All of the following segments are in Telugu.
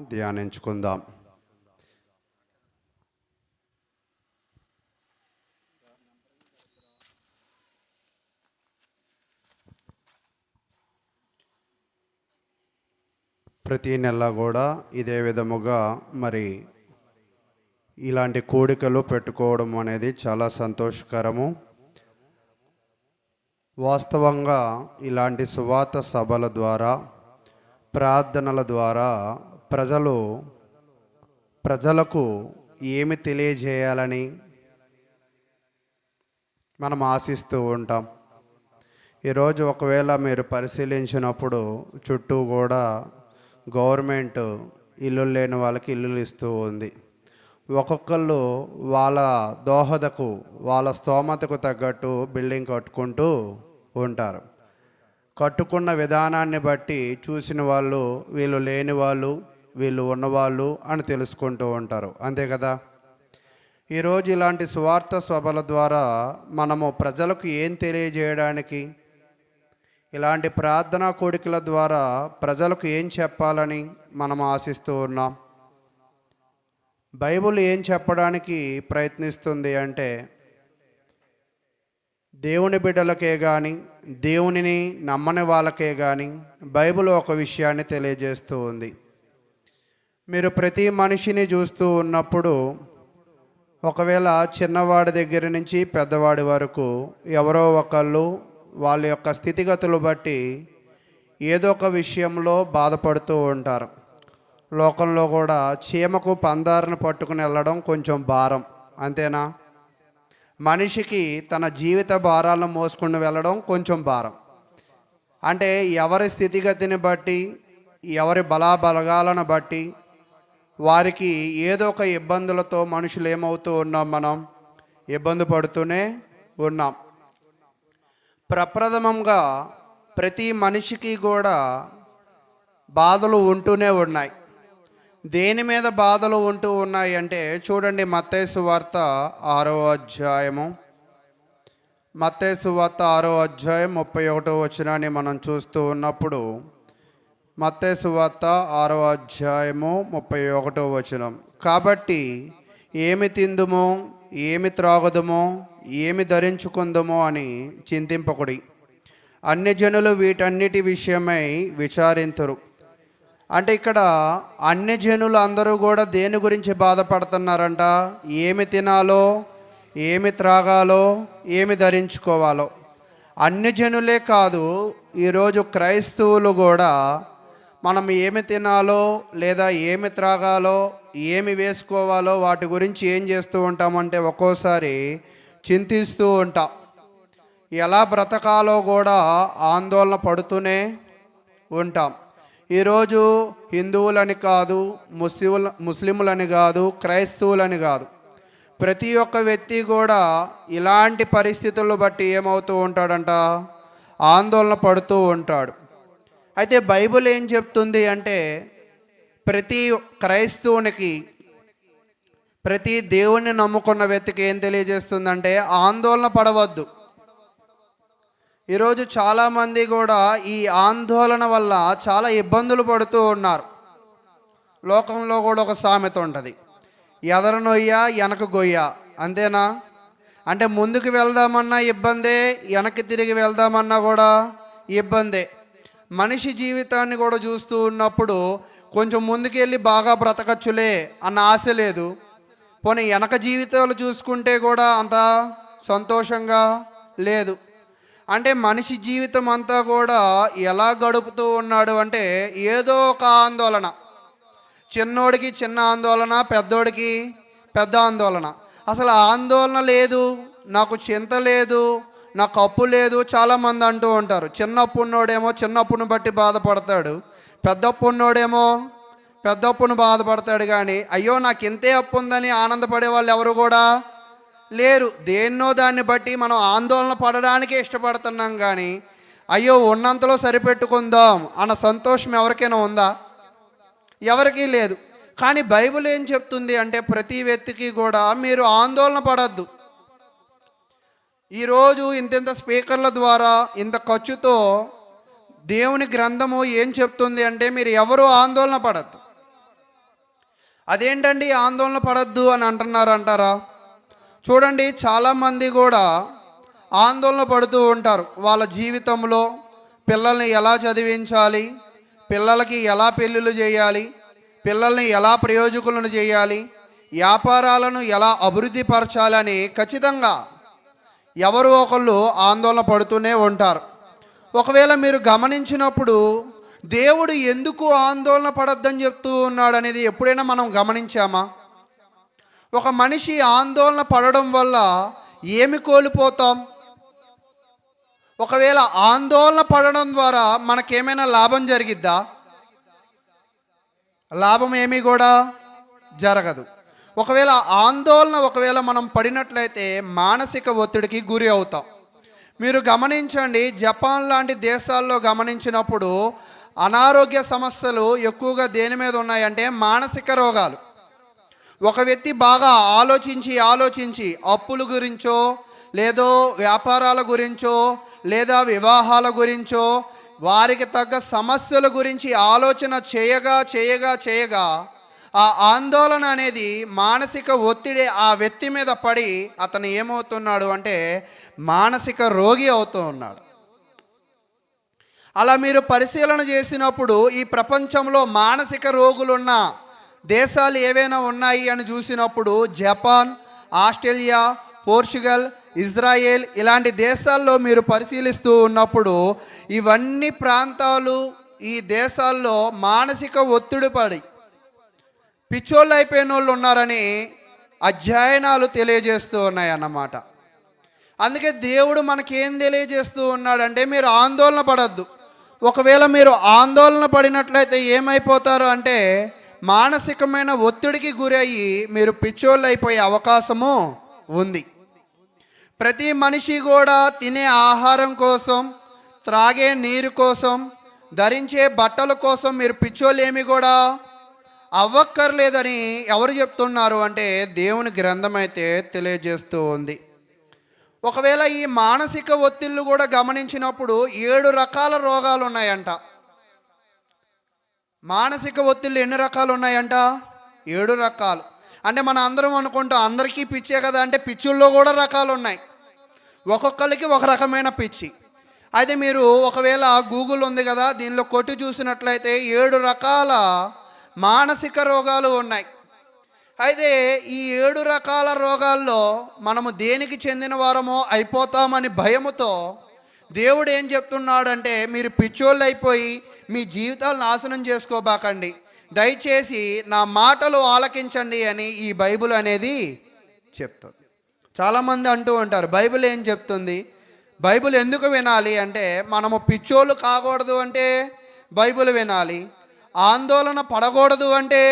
ధ్యానించుకుందాం ప్రతి నెల కూడా ఇదే విధముగా మరి ఇలాంటి కోడికలు పెట్టుకోవడం అనేది చాలా సంతోషకరము. వాస్తవంగా ఇలాంటి సువాత సభల ద్వారా ప్రార్థనల ద్వారా ప్రజలు ప్రజలకు ఏమి తెలియజేయాలని మనం ఆశిస్తూ ఉంటాం. ఈరోజు ఒకవేళ మీరు పరిశీలించినప్పుడు చుట్టూ కూడా గవర్నమెంట్ ఇల్లు లేని వాళ్ళకి ఇల్లులు ఇస్తూ ఉంది. ఒక్కొక్కళ్ళు వాళ్ళ దోహదకు వాళ్ళ స్తోమతకు తగ్గట్టు బిల్డింగ్ కట్టుకుంటూ ఉంటారు. కట్టుకున్న విధానాన్ని బట్టి చూసిన వాళ్ళు వీళ్ళు లేని వాళ్ళు వీళ్ళు ఉన్నవాళ్ళు అని తెలుసుకుంటూ ఉంటారు. అంతే కదా? ఈరోజు ఇలాంటి స్వార్థ సభల ద్వారా మనము ప్రజలకు ఏం తెలియజేయడానికి ఇలాంటి ప్రార్థనా కోడికల ద్వారా ప్రజలకు ఏం చెప్పాలని మనం ఆశిస్తూ ఉన్నాం? బైబుల్ ఏం చెప్పడానికి ప్రయత్నిస్తుంది అంటే దేవుని బిడ్డలకే కానీ దేవునిని నమ్మని వాళ్ళకే కానీ బైబిల్ ఒక విషయాన్ని తెలియజేస్తూ ఉంది. మీరు ప్రతి మనిషిని చూస్తూ ఉన్నప్పుడు ఒకవేళ చిన్నవాడి దగ్గర నుంచి పెద్దవాడి వరకు ఎవరో ఒకళ్ళు వాళ్ళ యొక్క స్థితిగతులు బట్టి ఏదో ఒక విషయంలో బాధపడుతూ ఉంటారు. లోకంలో కూడా చీమకు పందారను పట్టుకుని వెళ్ళడం కొంచెం భారం అంతేనా? మనిషికి తన జీవిత భారాలను మోసుకుని వెళ్ళడం కొంచెం భారం. అంటే ఎవరి స్థితిగతిని బట్టి ఎవరి బలాబలగాలను బట్టి వారికి ఏదో ఒక ఇబ్బందులతో మనుషులు ఏమవుతూ ఉన్నాం మనం ఇబ్బంది పడుతూనే ఉన్నాం. ప్రప్రథమంగా ప్రతి మనిషికి కూడా బాధలు ఉంటూనే ఉన్నాయి. దేని మీద బాధలు ఉంటూ ఉన్నాయి అంటే చూడండి మత్తేసు వార్త ఆరో అధ్యాయము. మత్తేసు వార్త ఆరో అధ్యాయం ముప్పై ఒకటో వచనాన్ని మనం చూస్తూ ఉన్నప్పుడు మత్తే సువార్త ఆరో అధ్యాయము ముప్పై ఒకటో వచనం. కాబట్టి ఏమి తిందుమో? ఏమి త్రాగుదమో? ఏమి ధరించుకుందమో? అని చింతింపకుడి. అన్ని జనులు వీటన్నిటి విషయమై విచారింతురు. అంటే ఇక్కడ అన్ని జనులు అందరూ కూడా దేని గురించి బాధపడుతున్నారంట? ఏమి తినాలో? ఏమి త్రాగాలో? ఏమి ధరించుకోవాలో? అన్ని జనులే కాదు ఈరోజు క్రైస్తవులు కూడా మనం ఏమి తినాలో లేదా ఏమి త్రాగాలో ఏమి వేసుకోవాలో వాటి గురించి ఏం చేస్తూ ఉంటామంటే ఒక్కోసారి చింతిస్తూ ఉంటాం. ఎలా బ్రతకాలో కూడా ఆందోళన పడుతూనే ఉంటాం. ఈరోజు హిందువులని కాదు ముస్లిముల ముస్లిములని కాదు క్రైస్తవులని కాదు. ప్రతి ఒక్క వ్యక్తి కూడా ఇలాంటి పరిస్థితులను బట్టి ఏమవుతూ ఉంటాడంట? ఆందోళన పడుతూ ఉంటాడు. అయితే బైబిల్ ఏం చెప్తుంది అంటే ప్రతి క్రైస్తవునికి ప్రతి దేవుణ్ణి నమ్ముకున్న వ్యక్తికి ఏం తెలియజేస్తుందంటే ఆందోళన పడవద్దు. ఈరోజు చాలామంది కూడా ఈ ఆందోళన వల్ల చాలా ఇబ్బందులు పడుతూ ఉన్నారు. లోకంలో కూడా ఒక సామెత ఉంటుంది. ఎదర నొయ్య వెనక గొయ్య. అంతేనా? అంటే ముందుకు వెళ్దామన్నా ఇబ్బందే వెనక్కి తిరిగి వెళ్దామన్నా కూడా ఇబ్బందే. మనిషి జీవితాన్ని కూడా చూస్తూ ఉన్నప్పుడు కొంచెం ముందుకెళ్ళి బాగా బ్రతకచ్చులే అన్న ఆశ లేదు. పోనీ వెనక జీవితాలు చూసుకుంటే కూడా అంత సంతోషంగా లేదు. అంటే మనిషి జీవితం అంతా కూడా ఎలా గడుపుతూ ఉన్నాడు అంటే ఏదో ఒక ఆందోళన. చిన్నోడికి చిన్న ఆందోళన పెద్దోడికి పెద్ద ఆందోళన. అసలు ఆందోళన లేదు నాకు చింత లేదు నాకు అప్పు లేదు చాలామంది అంటూ ఉంటారు. చిన్నప్పున్నోడేమో చిన్నప్పును బట్టి బాధపడతాడు. పెద్దప్పున్నోడేమో పెద్దప్పును బాధపడతాడు కానీ అయ్యో నాకు ఇంతే అప్పు ఉందని ఆనందపడే వాళ్ళు ఎవరు కూడా లేరు. దేన్నో దాన్ని బట్టి మనం ఆందోళన పడడానికే ఇష్టపడుతున్నాం కానీ అయ్యో ఉన్నంతలో సరిపెట్టుకుందాం అన్న సంతోషం ఎవరికైనా ఉందా? ఎవరికీ లేదు. కానీ బైబిల్ ఏం చెప్తుంది అంటే ప్రతి వ్యక్తికి కూడా మీరు ఆందోళన పడద్దు. ఈరోజు ఇంతింత స్పీకర్ల ద్వారా ఇంత ఖర్చుతో దేవుని గ్రంథము ఏం చెప్తుంది అంటే మీరు ఎవరు ఆందోళన పడద్దు. అదేంటండి ఆందోళన పడద్దు అని అంటున్నారు అంటారా? చూడండి చాలామంది కూడా ఆందోళన పడుతూ ఉంటారు. వాళ్ళ జీవితంలో పిల్లల్ని ఎలా చదివించాలి? పిల్లలకి ఎలా పెళ్ళిళ్ళు చేయాలి? పిల్లల్ని ఎలా ప్రయోజకులను చేయాలి? వ్యాపారాలను ఎలా అభివృద్ధి పరచాలని ఖచ్చితంగా ఎవరు ఒకళ్ళు ఆందోళన పడుతూనే ఉంటారు. ఒకవేళ మీరు గమనించినప్పుడు దేవుడు ఎందుకు ఆందోళన పడొద్దని చెప్తూ ఉన్నాడు అనేది ఎప్పుడైనా మనం గమనించామా? ఒక మనిషి ఆందోళన పడడం వల్ల ఏమి కోల్పోతాం? ఒకవేళ ఆందోళన పడడం ద్వారా మనకేమైనా లాభం జరిగిద్దా? లాభం ఏమీ కూడా జరగదు. ఒకవేళ ఆందోళన ఒకవేళ మనం పడినట్లయితే మానసిక ఒత్తిడికి గురి అవుతాం. మీరు గమనించండి జపాన్ లాంటి దేశాల్లో గమనించినప్పుడు అనారోగ్య సమస్యలు ఎక్కువగా దేని మీద ఉన్నాయంటే మానసిక రోగాలు. ఒక వ్యక్తి బాగా ఆలోచించి ఆలోచించి అప్పుల గురించో లేదో వ్యాపారాల గురించో లేదా వివాహాల గురించో వారికి తగ్గ సమస్యల గురించి ఆలోచన చేయగా చేయగా చేయగా ఆ ఆందోళన అనేది మానసిక ఒత్తిడి ఆ వ్యక్తి మీద పడి అతను ఏమవుతున్నాడు అంటే మానసిక రోగి అవుతూ ఉన్నాడు. అలా మీరు పరిశీలన చేసినప్పుడు ఈ ప్రపంచంలో మానసిక రోగులున్న దేశాలు ఏవైనా ఉన్నాయి అని చూసినప్పుడు జపాన్ ఆస్ట్రేలియా పోర్చుగల్ ఇజ్రాయెల్ ఇలాంటి దేశాల్లో మీరు పరిశీలిస్తూ ఉన్నప్పుడు ఇవన్నీ ప్రాంతాలు ఈ దేశాల్లో మానసిక ఒత్తిడి పడి పిచ్చోళ్ళు అయిపోయిన వాళ్ళు ఉన్నారని అధ్యయనాలు తెలియజేస్తూ ఉన్నాయి అన్నమాట అందుకే దేవుడు మనకేం తెలియజేస్తూ ఉన్నాడంటే మీరు ఆందోళన పడద్దు. ఒకవేళ మీరు ఆందోళన పడినట్లయితే ఏమైపోతారు అంటే మానసికమైన ఒత్తిడికి గురయ్యి మీరు పిచ్చోళ్ళు అయిపోయే అవకాశము ఉంది. ప్రతి మనిషి కూడా తినే ఆహారం కోసం త్రాగే నీరు కోసం ధరించే బట్టల కోసం మీరు పిచ్చోళ్ళు ఏమి కూడా అవ్వక్కర్లేదని ఎవరు చెప్తున్నారు అంటే దేవుని గ్రంథం అయితే తెలియజేస్తూ ఉంది. ఒకవేళ ఈ మానసిక ఒత్తిళ్ళు కూడా గమనించినప్పుడు ఏడు రకాల రోగాలు ఉన్నాయంట. మానసిక ఒత్తిళ్ళు ఎన్ని రకాలు ఉన్నాయంట? ఏడు రకాలు. అంటే మన అందరం అనుకుంటాం అందరికీ పిచ్చే కదా అంటే పిచ్చుల్లో కూడా రకాలు ఉన్నాయి. ఒక్కొక్కరికి ఒక రకమైన పిచ్చి. అయితే మీరు ఒకవేళ గూగుల్ ఉంది కదా దీనిలో కొట్టి చూసినట్లయితే ఏడు రకాల మానసిక రోగాలు ఉన్నాయి. అయితే ఈ ఏడు రకాల రోగాల్లో మనము దేనికి చెందిన వారమో అయిపోతామని భయముతో దేవుడు ఏం చెప్తున్నాడంటే మీరు పిచ్చోళ్ళు అయిపోయి మీ జీవితాలు నాశనం చేసుకోబాకండి. దయచేసి నా మాటలు ఆలకించండి అని ఈ బైబిల్ అనేది చెప్తుంది. చాలామంది అంటూ ఉంటారు బైబిల్ ఏం చెప్తుంది? బైబిల్ ఎందుకు వినాలి అంటే మనము పిచ్చోళ్ళు కాకూడదు అంటే బైబిల్ వినాలి. ఆందోళన పడకూడదు అంటే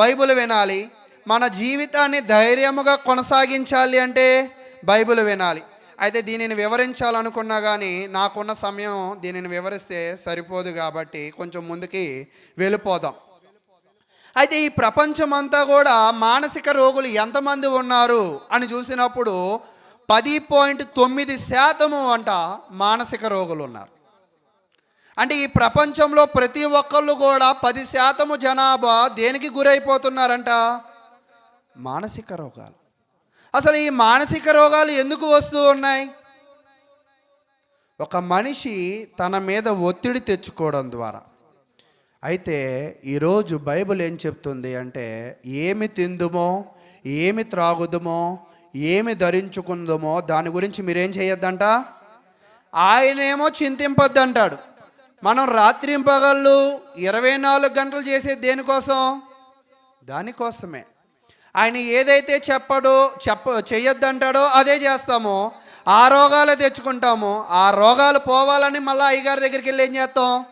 బైబిల్ వినాలి. మన జీవితాన్ని ధైర్యముగా కొనసాగించాలి అంటే బైబిల్ వినాలి. అయితే దీనిని వివరించాలనుకున్నా కానీ నాకున్న సమయం దీనిని వివరిస్తే సరిపోదు కాబట్టి కొంచెం ముందుకి వెళ్ళిపోదాం. అయితే ఈ ప్రపంచం అంతా కూడా మానసిక రోగులు ఎంతమంది ఉన్నారు అని చూసినప్పుడు పది పాయింట్ తొమ్మిది శాతము అంట మానసిక రోగులు ఉన్నారు. అంటే ఈ ప్రపంచంలో ప్రతి ఒక్కళ్ళు కూడా పది శాతము జనాభా దేనికి గురైపోతున్నారంట? మానసిక రోగాలు. అసలు ఈ మానసిక రోగాలు ఎందుకు వస్తూ ఉన్నాయి? ఒక మనిషి తన మీద ఒత్తిడి తెచ్చుకోవడం ద్వారా. అయితే ఈరోజు బైబిల్ ఏం చెప్తుంది అంటే ఏమి తిందుమో ఏమి త్రాగుదుమో ఏమి ధరించుకుందమో దాని గురించి మీరేం చేయొద్దంట? ఆయనేమో చింతింపొద్దంటాడు. మనం రాత్రి పగళ్ళు ఇరవై నాలుగు గంటలు చేసేది దేనికోసం? దానికోసమే. ఆయన ఏదైతే చెప్పడో చెప్ప చేయొద్దంటాడో అదే చేస్తామో. ఆ రోగాలే తెచ్చుకుంటాము. ఆ రోగాలు పోవాలని మళ్ళీ అయ్యగారి దగ్గరికి వెళ్ళి ఏం చేస్తాం?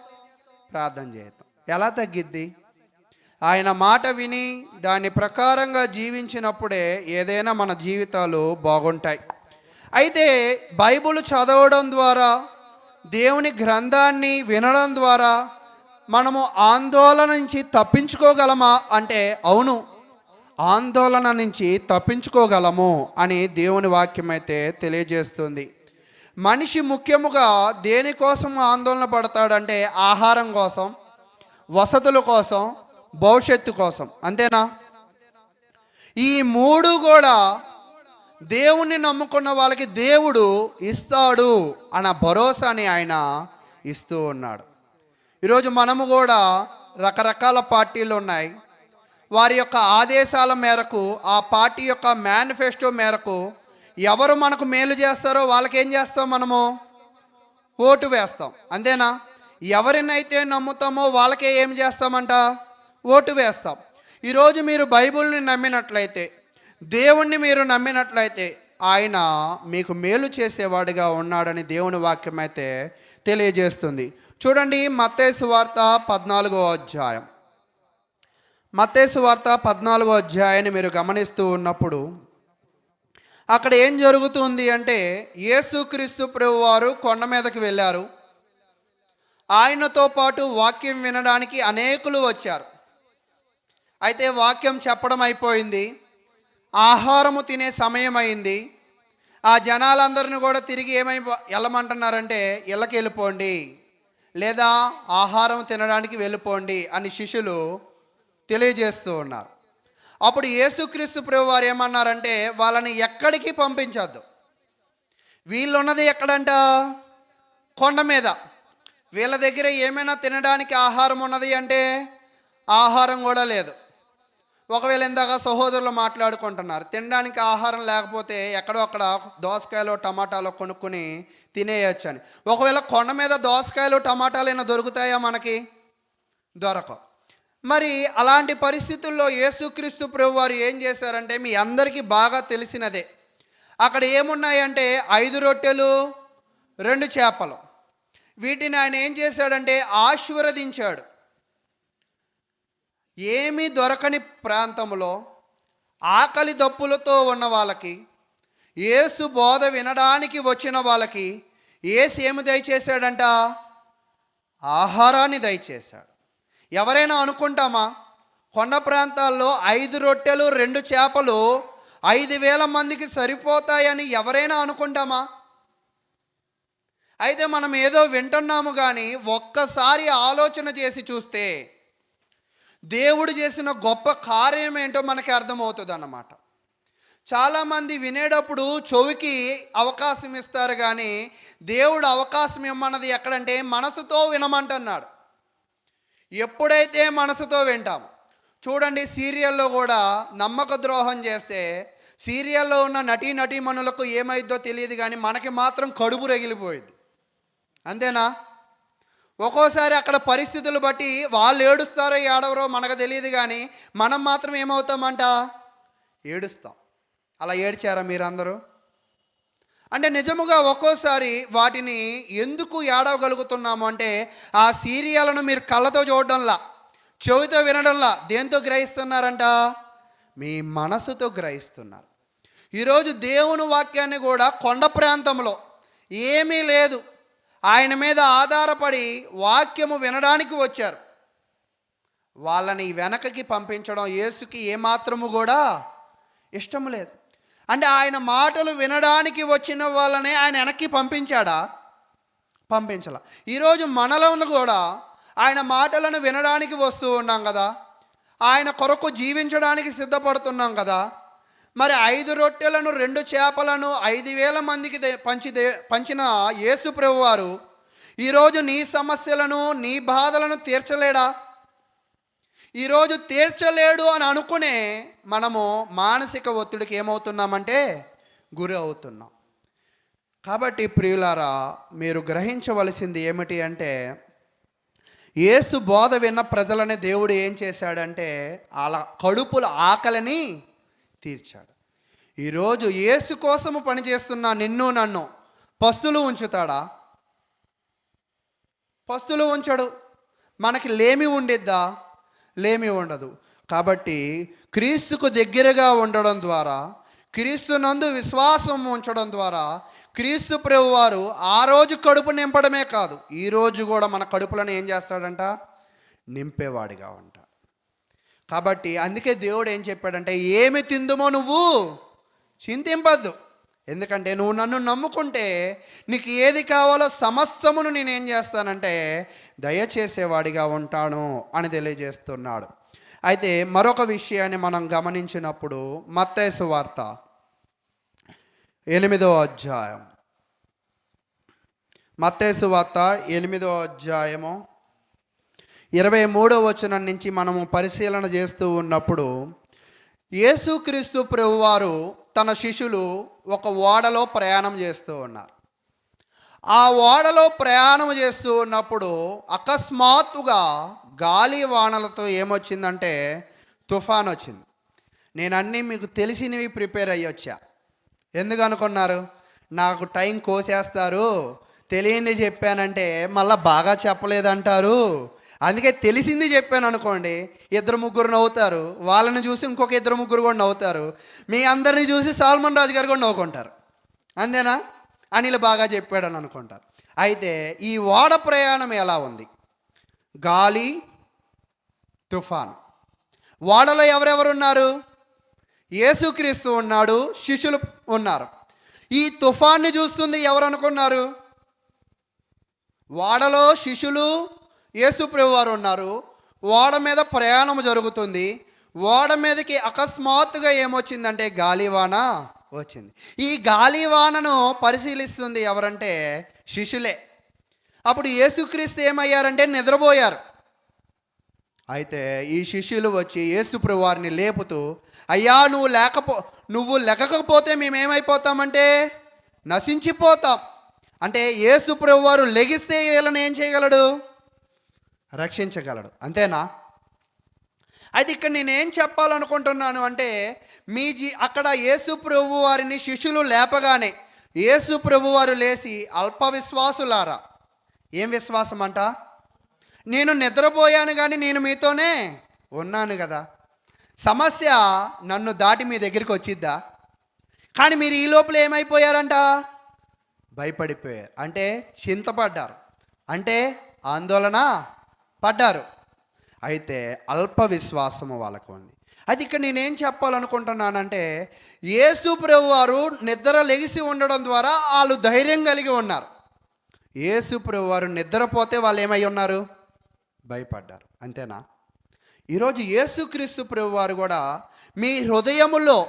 ప్రార్థన చేస్తాం. ఎలా తగ్గిద్ది? ఆయన మాట విని దాని ప్రకారంగా జీవించినప్పుడే ఏదైనా మన జీవితాలు బాగుంటాయి. అయితే బైబిల్ చదవడం ద్వారా దేవుని గ్రంథాన్ని వినడం ద్వారా మనము ఆందోళన నుంచి తప్పించుకోగలమా అంటే అవును ఆందోళన నుంచి తప్పించుకోగలము అని దేవుని వాక్యం అయితే తెలియజేస్తుంది. మనిషి ముఖ్యముగా దేనికోసం ఆందోళన పడతాడంటే ఆహారం కోసం వసతుల కోసం భవిష్యత్తు కోసం. అంతేనా? ఈ మూడు కూడా దేవుణ్ణి నమ్ముకున్న వాళ్ళకి దేవుడు ఇస్తాడు అన్న భరోసాని ఆయన ఇస్తూ ఉన్నాడు. ఈరోజు మనము కూడా రకరకాల పార్టీలు ఉన్నాయి. వారి యొక్క ఆదేశాల మేరకు ఆ పార్టీ యొక్క మేనిఫెస్టో మేరకు ఎవరు మనకు మేలు చేస్తారో వాళ్ళకేం చేస్తాం మనము? ఓటు వేస్తాం. అంతేనా? ఎవరినైతే నమ్ముతామో వాళ్ళకే ఏం చేస్తామంట? ఓటు వేస్తాం. ఈరోజు మీరు బైబిల్ని నమ్మినట్లయితే దేవుణ్ణి మీరు నమ్మినట్లయితే ఆయన మీకు మేలు చేసేవాడిగా ఉన్నాడని దేవుని వాక్యం అయితే తెలియజేస్తుంది. చూడండి మత్తేసు వార్త పద్నాలుగో అధ్యాయం. మత్తేసు వార్త పద్నాలుగో అధ్యాయాన్ని మీరు గమనిస్తూ ఉన్నప్పుడు అక్కడ ఏం జరుగుతుంది అంటే యేసుక్రీస్తు ప్రభు వారు కొండ మీదకి వెళ్ళారు. ఆయనతో పాటు వాక్యం వినడానికి అనేకులు వచ్చారు. అయితే వాక్యం చెప్పడం అయిపోయింది. ఆహారము తినే సమయం అయింది ఆ జనాలందరిని కూడా తిరిగి ఏమై వెళ్ళమంటున్నారంటే ఇళ్ళకి వెళ్ళిపోండి. లేదా ఆహారం తినడానికి వెళ్ళిపోండి అని శిష్యులు తెలియజేస్తూ ఉన్నారు. అప్పుడు యేసుక్రీస్తు ప్రభు వారు ఏమన్నారంటే వాళ్ళని ఎక్కడికి పంపించద్దు. వీళ్ళున్నది ఎక్కడంట? కొండ మీద. వీళ్ళ దగ్గర ఏమైనా తినడానికి ఆహారం ఉన్నది అంటే ఆహారం కూడా లేదు. ఒకవేళ ఇందాక సహోదరులు మాట్లాడుకుంటున్నారు తినడానికి ఆహారం లేకపోతే ఎక్కడో అక్కడ దోసకాయలు టమాటాలు కొనుక్కొని తినేయచ్చు అని ఒకవేళ కొండ మీద దోసకాయలు టమాటాలు అయినా దొరుకుతాయా మనకి? దొరకవు. మరి అలాంటి పరిస్థితుల్లో యేసుక్రీస్తు ప్రభు వారు ఏం చేశారంటే మీ అందరికీ బాగా తెలిసినదే. అక్కడ ఏమున్నాయంటే ఐదు రొట్టెలు రెండు చేపలు. వీటిని ఆయన ఏం చేశాడంటే ఆశీర్వదించాడు. ఏమీ దొరకని ప్రాంతంలో ఆకలి దప్పులతో ఉన్న వాళ్ళకి ఏసు బోధ వినడానికి వచ్చిన వాళ్ళకి ఏసు ఏమి దయచేశాడంట? ఆహారాన్ని దయచేశాడు. ఎవరైనా అనుకుంటామా? కొండ ప్రాంతాల్లో ఐదు రొట్టెలు రెండు చేపలు ఐదు వేల మందికి సరిపోతాయని ఎవరైనా అనుకుంటామా? అయితే మనం ఏదో వింటున్నాము కానీ ఒక్కసారి ఆలోచన చేసి చూస్తే దేవుడు చేసిన గొప్ప కార్యం ఏంటో మనకి అర్థమవుతుంది అన్నమాట చాలామంది వినేటప్పుడు చెవికి అవకాశం ఇస్తారు కానీ దేవుడు అవకాశం ఇమ్మన్నది ఎక్కడంటే మనసుతో వినమంటున్నాడు. ఎప్పుడైతే మనసుతో వింటాము చూడండి సీరియల్లో కూడా నమ్మక ద్రోహం చేస్తే సీరియల్లో ఉన్న నటీ నటీమణులకు ఏమైద్దో తెలియదు కానీ మనకి మాత్రం కడుపు రగిలిపోయింది. అంతేనా? ఒక్కోసారి అక్కడ పరిస్థితులు బట్టి వాళ్ళు ఏడుస్తారో ఏడవరో మనకు తెలియదు కానీ మనం మాత్రం ఏమవుతామంట? ఏడుస్తాం. అలా ఏడ్చారా మీరందరూ? అంటే నిజముగా ఒక్కోసారి వాటిని ఎందుకు ఏడవగలుగుతున్నాము అంటే ఆ సీరియల్ను మీరు కళ్ళతో చూడడంలా చెవితో వినడంలా దేంతో గ్రహిస్తున్నారంట? మీ మనసుతో గ్రహిస్తున్నారు. ఈరోజు దేవుని వాక్యాన్ని కూడా కొండ ప్రాంతంలో ఏమీ లేదు. ఆయన మీద ఆధారపడి వాక్యము వినడానికి వచ్చారు. వాళ్ళని వెనకకి పంపించడం యేసుకి ఏమాత్రము కూడా ఇష్టం లేదు. అంటే ఆయన మాటలు వినడానికి వచ్చిన వాళ్ళని ఆయన వెనక్కి పంపించాడా? పంపించాల. ఈరోజు మనలను కూడా ఆయన మాటలను వినడానికి వస్తూ ఉన్నాం కదా. ఆయన కొరకు జీవించడానికి సిద్ధపడుతున్నాం కదా. మరి ఐదు రొట్టెలను రెండు చేపలను ఐదు వేల మందికి పంచి పంచిన యేసు ప్రభు వారు ఈరోజు నీ సమస్యలను నీ బాధలను తీర్చలేడా? ఈరోజు తీర్చలేడు అని అనుకునే మనము మానసిక ఒత్తిడికి ఏమవుతున్నామంటే గురి అవుతున్నాం. కాబట్టి ప్రియులారా మీరు గ్రహించవలసింది ఏమిటి అంటే యేసు బోధ విన్న ప్రజలని దేవుడు ఏం చేశాడంటే అలా కడుపుల ఆకలిని తీర్చాడు. ఈరోజు యేసు కోసము పనిచేస్తున్న నిన్ను నన్ను పస్తులు ఉంచుతాడా? పస్తులు ఉంచడు. మనకి లేమి ఉండిద్దా? లేమి ఉండదు. కాబట్టి క్రీస్తుకు దగ్గరగా ఉండడం ద్వారా క్రీస్తు నందు విశ్వాసం ఉంచడం ద్వారా క్రీస్తు ప్రభు వారు ఆ రోజు కడుపు నింపడమే కాదు ఈ రోజు కూడా మన కడుపులను ఏం చేస్తాడంట? నింపేవాడిగా ఉంటాడు. కాబట్టి అందుకే దేవుడు ఏం చెప్పాడంటే ఏమి తిందుమో నువ్వు చింతింపద్దు. ఎందుకంటే నువ్వు నన్ను నమ్ముకుంటే నీకు ఏది కావాలో సమస్తమును నేనేం చేస్తానంటే దయచేసేవాడిగా ఉంటాను అని తెలియజేస్తున్నాడు. అయితే మరొక విషయాన్ని మనం గమనించినప్పుడు మత్తేసు వార్త ఎనిమిదో అధ్యాయం. మత్తేసు వార్త ఎనిమిదో అధ్యాయము ఇరవై మూడో వచనం నుంచి మనము పరిశీలన చేస్తూ ఉన్నప్పుడు యేసుక్రీస్తు ప్రభువారు తన శిష్యులు ఒక ఓడలో ప్రయాణం చేస్తూ ఉన్నారు. ఆ ఓడలో ప్రయాణం చేస్తూ ఉన్నప్పుడు అకస్మాత్తుగా గాలి వానలతో ఏమొచ్చిందంటే తుఫాన్ వచ్చింది. నేను అన్నీ మీకు తెలిసినవి ప్రిపేర్ అయ్యి వచ్చా. ఎందుకు అనుకున్నారు? నాకు టైం కోసేస్తారు తెలియంది చెప్పానంటే మళ్ళీ బాగా చెప్పలేదంటారు. అందుకే తెలిసింది చెప్పాను అనుకోండి ఇద్దరు ముగ్గురు నవ్వుతారు వాళ్ళని చూసి ఇంకొక ఇద్దరు ముగ్గురు కూడా నవ్వుతారు మీ అందరిని చూసి సాల్మన్ రాజు గారు కూడా నవ్వుకుంటారు. అంతేనా? అనిల్ బాగా చెప్పాడని అనుకుంటారు. అయితే ఈ ఓడ ప్రయాణం ఎలా ఉంది? గాలి తుఫాన్. ఓడలో ఎవరెవరు ఉన్నారు? యేసుక్రీస్తు ఉన్నాడు శిష్యులు ఉన్నారు. ఈ తుఫాన్ని చూస్తుంది ఎవరు అనుకున్నారు? ఓడలో శిష్యులు యేసుప్రభు వారు ఉన్నారు. ఓడ మీద ప్రయాణం జరుగుతుంది. ఓడ మీదకి అకస్మాత్తుగా ఏమొచ్చిందంటే గాలివాన వచ్చింది. ఈ గాలివానను పరిశీలిస్తుంది ఎవరంటే శిష్యులే. అప్పుడు యేసుక్రీస్తు ఏమయ్యారంటే నిద్రపోయారు. అయితే ఈ శిష్యులు వచ్చి యేసుప్రభు వారిని లేపుతూ అయ్యా నువ్వు లేకపో నువ్వు లెగకపోతే మేమేమైపోతామంటే? నశించిపోతాం. అంటే యేసుప్రభు వారు లెగిస్తే వీళ్ళని ఏం చేయగలడు? రక్షించగలడు. అంతేనా? అయితే ఇక్కడ నేనేం చెప్పాలనుకుంటున్నాను అంటే మీ జీ అక్కడ యేసు ప్రభు వారిని శిష్యులు లేపగానే యేసు ప్రభు వారు లేచి అల్ప విశ్వాసులారా ఏం విశ్వాసం అంట? నేను నిద్రపోయాను కానీ నేను మీతోనే ఉన్నాను కదా. సమస్య నన్ను దాటి మీ దగ్గరికి వచ్చిద్దా? కానీ మీరు ఈ లోపల ఏమైపోయారంట? భయపడిపోయారు. అంటే చింతపడ్డారు. అంటే ఆందోళన పడ్డారు. అయితే అల్ప విశ్వాసము వాళ్ళకు ఉంది. అది ఇక్కడ నేనేం చెప్పాలనుకుంటున్నానంటే యేసు ప్రభు వారు నిద్ర లెగిసి ఉండడం ద్వారా వాళ్ళు ధైర్యం కలిగి ఉన్నారు. యేసు ప్రభు వారు నిద్రపోతే వాళ్ళు ఏమై ఉన్నారు? భయపడ్డారు. అంతేనా? ఈరోజు యేసుక్రీస్తు ప్రభు వారు కూడా మీ హృదయములో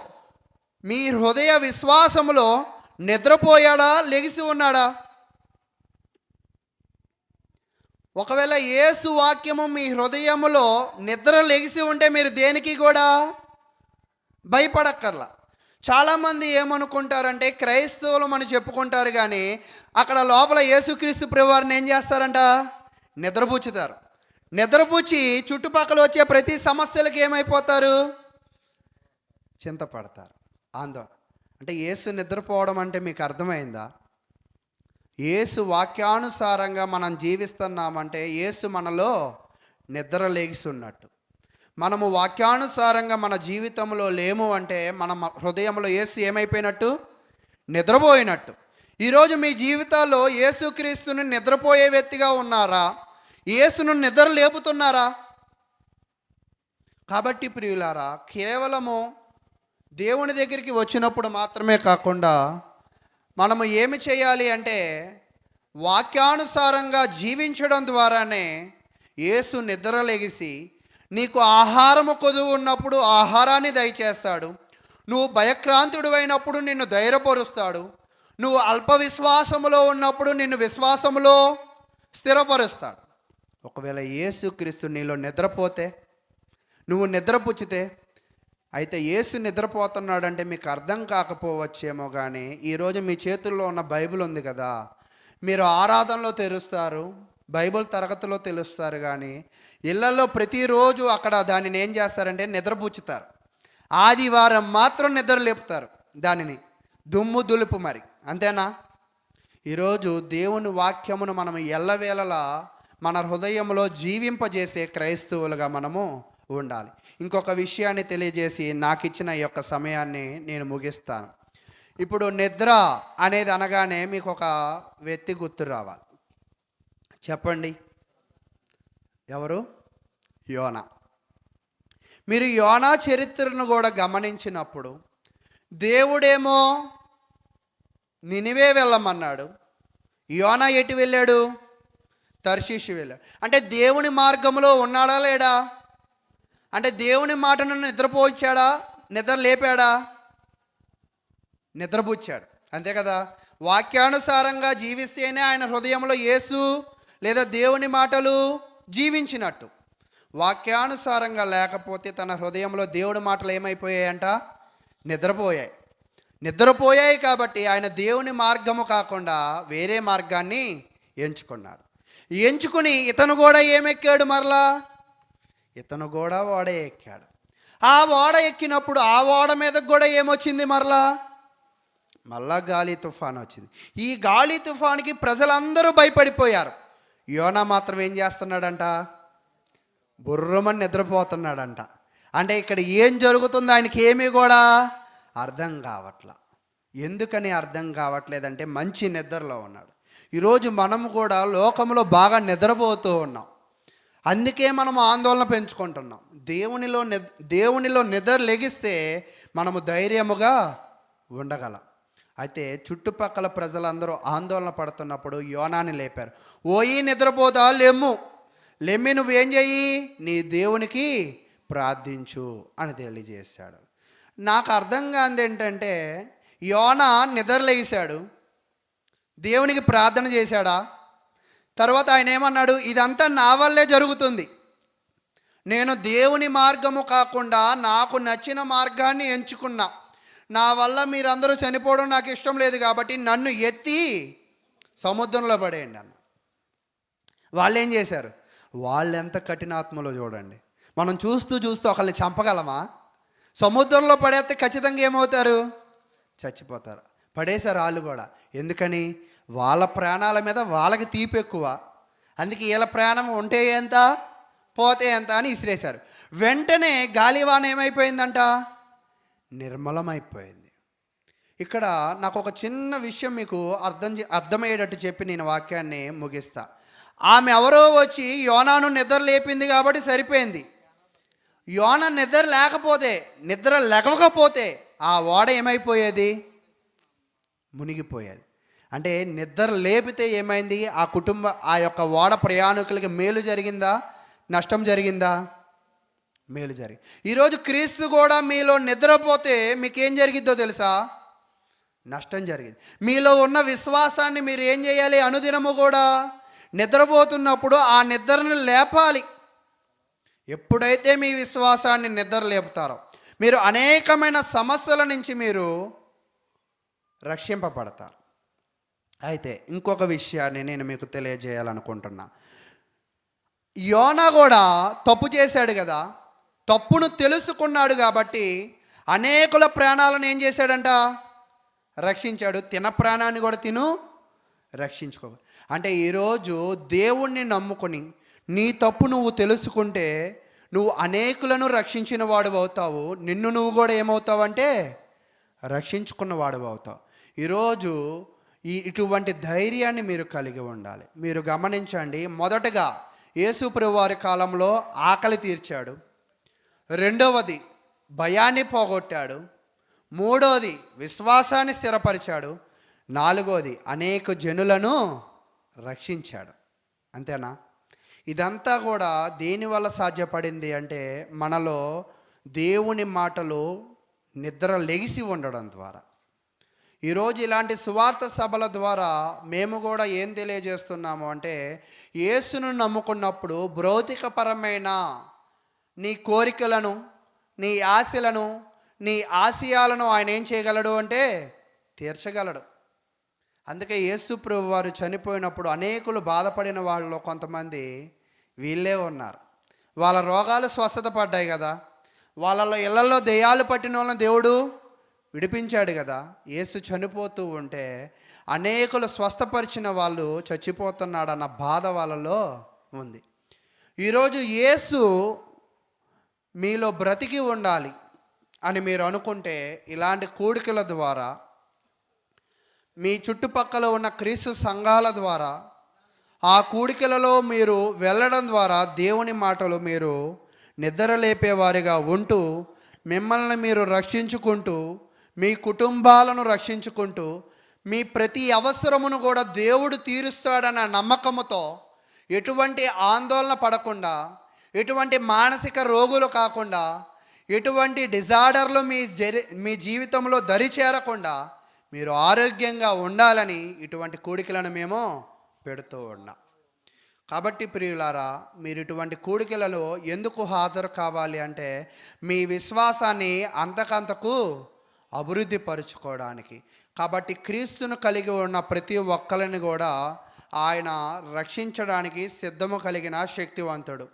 మీ హృదయ విశ్వాసములో నిద్రపోయాడా? లెగిసి ఉన్నాడా? ఒకవేళ యేసు వాక్యము మీ హృదయములో నిద్ర లెగిసి ఉంటే మీరు దేనికి కూడా? భయపడక్కర్లా. చాలామంది ఏమనుకుంటారంటే క్రైస్తవులు మనం చెప్పుకుంటారు కానీ అక్కడ లోపల యేసుక్రీస్తు ప్రభువారిని ఏం చేస్తారంట? నిద్రపుచ్చుతారు. నిద్రపుచ్చి చుట్టుపక్కల వచ్చే ప్రతి సమస్యలకు ఏమైపోతారు? చింతపడతారు. ఆందోళన. అంటే యేసు నిద్రపోవడం అంటే మీకు అర్థమైందా? ఏసు వాక్యానుసారంగా మనం జీవిస్తున్నామంటే యేసు మనలో నిద్ర లేగిస్తున్నట్టు. మనము వాక్యానుసారంగా మన జీవితంలో లేము అంటే మన హృదయంలో యేసు ఏమైపోయినట్టు? నిద్రపోయినట్టు. ఈరోజు మీ జీవితాల్లో ఏసుక్రీస్తుని నిద్రపోయే వ్యక్తిగా ఉన్నారా? ఏసును నిద్ర లేపుతున్నారా? కాబట్టి ప్రియులారా కేవలము దేవుని దగ్గరికి వచ్చినప్పుడు మాత్రమే కాకుండా మనము ఏమి చేయాలి అంటే వాక్యానుసారంగా జీవించడం ద్వారానే యేసు నిద్రలేగిసి నీకు ఆహారము కొదువు ఉన్నప్పుడు ఆహారాన్ని దయచేస్తాడు. నువ్వు భయక్రాంతుడు అయినప్పుడు నిన్ను ధైర్యపరుస్తాడు. నువ్వు అల్ప విశ్వాసములో ఉన్నప్పుడు నిన్ను విశ్వాసములో స్థిరపరుస్తాడు. ఒకవేళ యేసుక్రీస్తు నీలో నిద్రపోతే నువ్వు నిద్రపుచ్చితే అయితే యేసు నిద్రపోతున్నాడంటే మీకు అర్థం కాకపోవచ్చేమో కానీ ఈరోజు మీ చేతుల్లో ఉన్న బైబిల్ ఉంది కదా. మీరు ఆరాధనలో తెరుస్తారు బైబిల్ తరగతిలో తెలుస్తారు కానీ ఇళ్ళలో ప్రతిరోజు అక్కడ దానిని ఏం చేస్తారంటే నిద్రపుచ్చుతారు. ఆదివారం మాత్రం నిద్ర లేపుతారు దానిని. దుమ్ము దులుపు మరి. అంతేనా? ఈరోజు దేవుని వాక్యమును మనం ఎల్లవేళలా మన హృదయంలో జీవింపజేసే క్రైస్తవులుగా మనము ఉండాలి. ఇంకొక విషయాన్ని తెలియజేసి నాకు ఇచ్చిన ఈ యొక్క సమయాన్ని నేను ముగిస్తాను. ఇప్పుడు నిద్ర అనేది అనగానే మీకు ఒక వ్యక్తి గుర్తు రావాలి. చెప్పండి. ఎవరు? యోనా. మీరు యోనా చరిత్రను కూడా గమనించినప్పుడు దేవుడేమో నినివే వెళ్ళమన్నాడు. యోనా ఎటు వెళ్ళాడు? తర్షీషు వెళ్ళాడు. అంటే దేవుని మార్గంలో ఉన్నాడా లేడా? అంటే దేవుని మాట నన్ను నిద్రపోయించాడా నిద్ర లేపాడా? నిద్రపుచ్చాడు. అంతే కదా? వాక్యానుసారంగా జీవిస్తేనే ఆయన హృదయంలో యేసు లేదా దేవుని మాటలు జీవించినట్టు. వాక్యానుసారంగా లేకపోతే తన హృదయంలో దేవుడి మాటలు ఏమైపోయాయంట? నిద్రపోయాయి. నిద్రపోయాయి కాబట్టి ఆయన దేవుని మార్గము కాకుండా వేరే మార్గాన్ని ఎంచుకున్నాడు. ఎంచుకుని ఇతను కూడా ఏమెక్కాడు మరలా? ఇతను కూడా ఓడ ఎక్కాడు. ఆ ఓడ ఎక్కినప్పుడు ఆ ఓడ మీదకు కూడా ఏమొచ్చింది మరలా? మళ్ళా గాలి తుఫాన్ వచ్చింది ఈ గాలి తుఫాన్కి ప్రజలందరూ భయపడిపోయారు. యోనా మాత్రం ఏం చేస్తున్నాడంట? బుర్రమని నిద్రపోతున్నాడంట. అంటే ఇక్కడ ఏం జరుగుతుందో? ఆయనకి ఏమీ కూడా అర్థం కావట్లా. ఎందుకని అర్థం కావట్లేదంటే మంచి నిద్రలో ఉన్నాడు. ఈరోజు మనం కూడా లోకంలో బాగా నిద్రపోతూ ఉన్నాం. అందుకే మనం ఆందోళన పెంచుకుంటున్నాం. దేవునిలో నిద్ దేవునిలో నిద్ర లెగిస్తే మనము ధైర్యముగా ఉండగలం. అయితే చుట్టుపక్కల ప్రజలందరూ ఆందోళన పడుతున్నప్పుడు యోనాని లేపారు. ఓయి నిద్రపోదా లెమ్ము. లెమ్మి నువ్వేం చెయ్యి? నీ దేవునికి ప్రార్థించు అని తెలియజేశాడు. నాకు అర్థం కాంది ఏంటంటే యోన నిద్రలేసాడు దేవునికి ప్రార్థన చేశాడా? తర్వాత ఆయన ఏమన్నాడు? ఇదంతా నా వల్లే జరుగుతుంది. నేను దేవుని మార్గము కాకుండా నాకు నచ్చిన మార్గాన్ని ఎంచుకున్నా. నా వల్ల మీరందరూ చనిపోవడం నాకు ఇష్టం లేదు కాబట్టి నన్ను ఎత్తి సముద్రంలో పడేయండి అన్న. వాళ్ళు ఏం చేశారు? వాళ్ళు ఎంత కఠినాత్మలో చూడండి. మనం చూస్తూ చూస్తూ ఒకళ్ళని చంపగలమా? సముద్రంలో పడేస్తే ఖచ్చితంగా ఏమవుతారు? చచ్చిపోతారు. పడేశారు వాళ్ళు కూడా. ఎందుకని? వాళ్ళ ప్రాణాల మీద వాళ్ళకి తీపి ఎక్కువ. అందుకే వీళ్ళ ప్రాణం ఉంటే ఎంత పోతే ఎంత అని ఇసిరేశారు వెంటనే గాలివాన ఏమైపోయిందంట? నిర్మలమైపోయింది. ఇక్కడ నాకు ఒక చిన్న విషయం మీకు అర్థం చే- అర్థమయ్యేటట్టు చెప్పి నేను వాక్యాన్ని ముగిస్తా. ఆమె ఎవరో వచ్చి యోనాను నిద్ర లేపింది కాబట్టి సరిపోయింది. యోన నిద్ర లేకపోతే నిద్ర లేకపోతే ఆ ఓడ ఏమైపోయేది? మునిగిపోయేది. అంటే నిద్ర లేపితే ఏమైంది? ఆ కుటుంబ ఆ యొక్క ఓడ ప్రయాణికులకి మేలు జరిగిందా? నష్టం జరిగిందా? మేలు జరిగింది ఈరోజు క్రీస్తు కూడా మీలో నిద్రపోతే మీకేం జరిగిద్దో తెలుసా? నష్టం జరిగింది. మీలో ఉన్న విశ్వాసాన్ని మీరు ఏం చేయాలి? అనుదినము కూడా నిద్రపోతున్నప్పుడు ఆ నిద్రను లేపాలి. ఎప్పుడైతే మీ విశ్వాసాన్ని నిద్ర లేపుతారో మీరు అనేకమైన సమస్యల నుంచి మీరు రక్షింపబడతారు. అయితే ఇంకొక విషయాన్ని నేను మీకు తెలియజేయాలనుకుంటున్నా. యోనా కూడా తప్పు చేశాడు కదా. తప్పును తెలుసుకున్నాడు కాబట్టి అనేకుల ప్రాణాలను ఏం చేశాడంట? రక్షించాడు. తిన ప్రాణాన్ని కూడా తిను రక్షించుకో. అంటే ఈరోజు దేవుణ్ణి నమ్ముకొని నీ తప్పు నువ్వు తెలుసుకుంటే నువ్వు అనేకులను రక్షించిన వాడు అవుతావు. నిన్ను నువ్వు కూడా ఏమవుతావు అంటే? రక్షించుకున్న వాడు అవుతావు. ఈరోజు ఈ ఇటువంటి ధైర్యాన్ని మీరు కలిగి ఉండాలి. మీరు గమనించండి మొదటగా యేసుప్రభు వారి కాలంలో ఆకలి తీర్చాడు. రెండవది భయాన్ని పోగొట్టాడు. మూడోది విశ్వాసాన్ని స్థిరపరిచాడు. నాలుగోది అనేక జనులను రక్షించాడు. అంతేనా? ఇదంతా కూడా దేనివల్ల సాధ్యపడింది అంటే మనలో దేవుని మాటలు నిద్ర లెగిసి ఉండడం ద్వారా. ఈరోజు ఇలాంటి సువార్త సభల ద్వారా మేము కూడా ఏం తెలియజేస్తున్నాము అంటే యేసును నమ్ముకున్నప్పుడు భౌతికపరమైన నీ కోరికలను నీ ఆశలను నీ ఆశయాలను ఆయన ఏం చేయగలడు అంటే తీర్చగలడు. అందుకే యేసు ప్రభు వారు చనిపోయినప్పుడు అనేకులు బాధపడిన వాళ్ళలో కొంతమంది వీళ్ళే ఉన్నారు. వాళ్ళ రోగాలు స్వస్థత పడ్డాయి కదా. వాళ్ళలో ఇళ్ళలో దెయ్యాలు పట్టిన వాళ్ళని దేవుడు విడిపించాడు కదా. యేసు చనిపోతూ ఉంటే అనేకులు స్వస్థపరిచిన వాళ్ళు చచ్చిపోతున్నాడన్న బాధ వాళ్ళలో ఉంది. ఈరోజు యేసు మీలో బ్రతికి ఉండాలి అని మీరు అనుకుంటే ఇలాంటి కూడికల ద్వారా మీ చుట్టుపక్కల ఉన్న క్రీస్తు సంఘాల ద్వారా ఆ కూడికలలో మీరు వెళ్ళడం ద్వారా దేవుని మాటలు మీరు నిద్రలేపేవారిగా ఉంటూ మిమ్మల్ని మీరు రక్షించుకుంటూ మీ కుటుంబాలను రక్షించుకుంటూ మీ ప్రతి అవసరమును కూడా దేవుడు తీరుస్తాడన్న నమ్మకముతో ఎటువంటి ఆందోళన పడకుండా ఎటువంటి మానసిక రోగులు కాకుండా ఎటువంటి డిజార్డర్లు మీ జరి మీ జీవితంలో దరి చేరకుండా మీరు ఆరోగ్యంగా ఉండాలని ఇటువంటి కూడికలను మేము పెడుతూ ఉన్నాం. కాబట్టి ప్రియులారా మీరు ఇటువంటి కూడికలలో ఎందుకు హాజరు కావాలి అంటే మీ విశ్వాసాన్ని అంతకంతకు అభివృద్ధి పరుచుకోవడానికి. కాబట్టి క్రీస్తును కలిగి ఉన్న ప్రతి ఒక్కరిని కూడా ఆయన రక్షించడానికి సిద్ధము కలిగిన శక్తివంతుడు.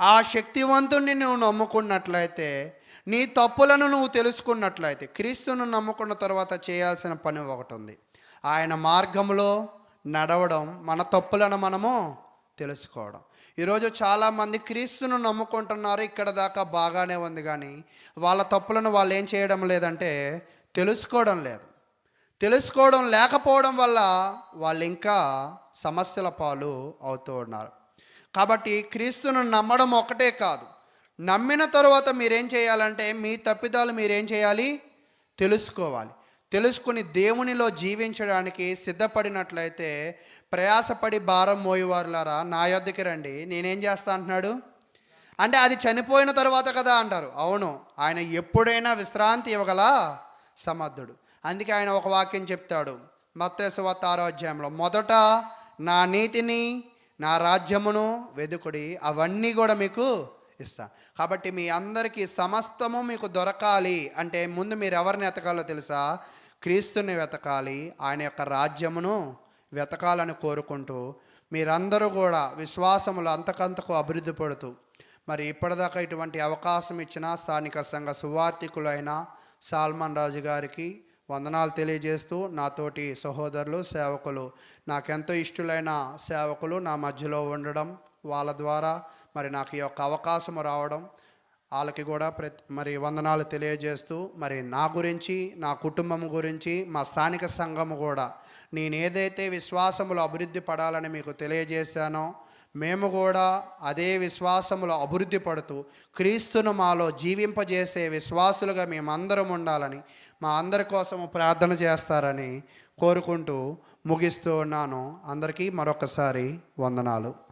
ఆ శక్తివంతుడిని నువ్వు నమ్ముకున్నట్లయితే నీ తప్పులను నువ్వు తెలుసుకున్నట్లయితే క్రీస్తును నమ్ముకున్న తర్వాత చేయాల్సిన పని ఒకటి ఉంది. ఆయన మార్గంలో నడవడం మన తప్పులను మనము తెలుసుకోవడం. ఈరోజు చాలామంది క్రీస్తును నమ్ముకుంటున్నారు. ఇక్కడ దాకా బాగానే ఉంది కానీ వాళ్ళ తప్పులను వాళ్ళు ఏం చేయడం లేదంటే తెలుసుకోవడం లేదు. తెలుసుకోవడం లేకపోవడం వల్ల వాళ్ళు ఇంకా సమస్యల పాలు అవుతూ ఉన్నారు. కాబట్టి క్రీస్తును నమ్మడం ఒకటే కాదు. నమ్మిన తర్వాత మీరేం చేయాలంటే మీ తప్పిదాలు మీరేం చేయాలి? తెలుసుకోవాలి. తెలుసుకుని దేవునిలో జీవించడానికి సిద్ధపడినట్లయితే ప్రయాసపడి భారం మోయేవారులారా? నా యొద్దకి రండి. నేనేం చేస్తా అంటున్నాడు? అంటే అది చనిపోయిన తర్వాత కదా అంటారు. అవును. ఆయన ఎప్పుడైనా విశ్రాంతి ఇవ్వగల సమర్థుడు. అందుకే ఆయన ఒక వాక్యం చెప్తాడు. మత్తేశ్వత ఆరోగ్యంలో మొదట నా నీతిని నా రాజ్యమును వెదుకుడి. అవన్నీ కూడా మీకు ఇస్తా. కాబట్టి మీ అందరికీ సమస్తము మీకు దొరకాలి అంటే ముందు మీరు ఎవరిని వెతకాలో తెలుసా? క్రీస్తుని వెతకాలి ఆయన యొక్క రాజ్యమును వెతకాలని కోరుకుంటూ మీరందరూ కూడా విశ్వాసములు అంతకంతకు అభివృద్ధి పడుతూ మరి ఇప్పటిదాకా ఇటువంటి అవకాశం ఇచ్చిన స్థానిక సంఘ సువార్థికులైన సాల్మాన్ రాజు గారికి వందనాలు తెలియజేస్తూ నాతోటి సహోదరులు సేవకులు నాకెంతో ఇష్టలైన సేవకులు నా మధ్యలో ఉండడం వాళ్ళ ద్వారా మరి నాకు ఈ యొక్క అవకాశం రావడం వాళ్ళకి కూడా ప్రతి మరి వందనాలు తెలియజేస్తూ మరి నా గురించి నా కుటుంబం గురించి మా స్థానిక సంఘము కూడా నేను ఏదైతే విశ్వాసములో అభివృద్ధి పడాలని మీకు తెలియజేశానో మేము కూడా అదే విశ్వాసములో అభివృద్ధి పడుతూ క్రీస్తును మాలో జీవింపజేసే విశ్వాసులుగా మేమందరం ఉండాలని మా అందరి కోసము ప్రార్థన చేస్తారని కోరుకుంటూ ముగిస్తూ ఉన్నాను. అందరికీ మరొకసారి వందనాలు.